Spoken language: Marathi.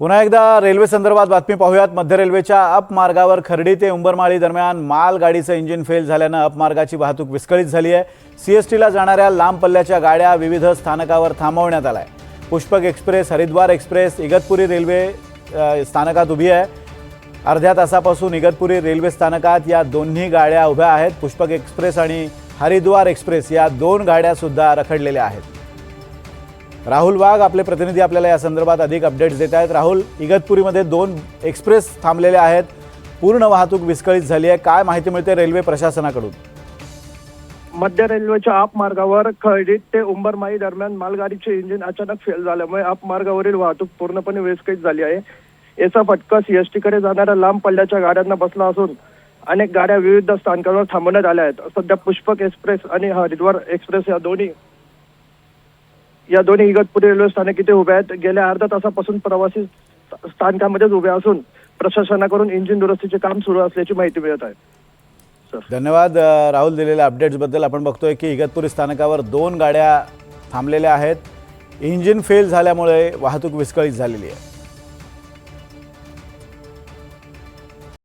पुन्हा एकदा रेल्वे संदर्भात बातमी पाहूयात. मध्य रेल्वेच्या अपमार्गावर खर्डी ते उंबरमाळी दरम्यान मालगाडीचं इंजिन फेल झाल्यानं अपमार्गाची वाहतूक विस्कळीत झाली आहे. सी एस टीला जाणाऱ्या लांब पल्ल्याच्या गाड्या विविध स्थानकावर थांबवण्यात आल्या आहे Pushpak express Haridwar express Igatpuri railway स्थानकात उभी आहे. अर्ध्या तासापासून इगतपुरी रेल्वे स्थानकात या दोन्ही गाड्या उभ्या आहेत. पुष्पक एक्सप्रेस आणि हरिद्वार एक्सप्रेस या दोन गाड्यासुद्धा रखडलेल्या आहेत. राहुल वाघ आपले प्रतिनिधी आपल्याला या संदर्भात अधिक अपडेट्स देत आहेत. राहुल इगतपुरीमध्ये दोन एक्सप्रेस थांबलेले आहेत. पूर्ण वाहतूक विस्कळीत झाली आहे. काय माहिती मिळते रेल्वे प्रशासनाकडून? मध्य रेल्वेच्या आप मार्गावर खर्डी ते उंबरमाई दरम्यान मालगाडीचे इंजिन अचानक फेल झाल्यामुळे आप मार्गावरील वाहतूक पूर्णपणे विस्कळीत झाली आहे. याचा फटका सीएसटी कडे जाणाऱ्या लांब पल्ल्याच्या गाड्यांना बसला असून अनेक गाड्या विविध स्थानकांवर थांबवण्यात आल्या आहेत. सध्या पुष्पक एक्सप्रेस आणि हरिद्वार एक्सप्रेस या दोन्ही या दोन्ही इगतपुरी रेल्वे स्थानक इथे उभे आहेत. गेल्या अर्धा तासापासून प्रवासी स्थानकामध्येच उभे असून प्रशासनाकडून इंजिन दुरुस्तीचे काम सुरू असल्याची माहिती मिळत आहे. धन्यवाद राहुल दिलेल्या अपडेट्सबद्दल आपण बघतोय की इगतपुरी स्थानकावर दोन गाड्या थांबलेल्या आहेत. इंजिन फेल झाल्यामुळे वाहतूक विस्कळीत झालेली आहे.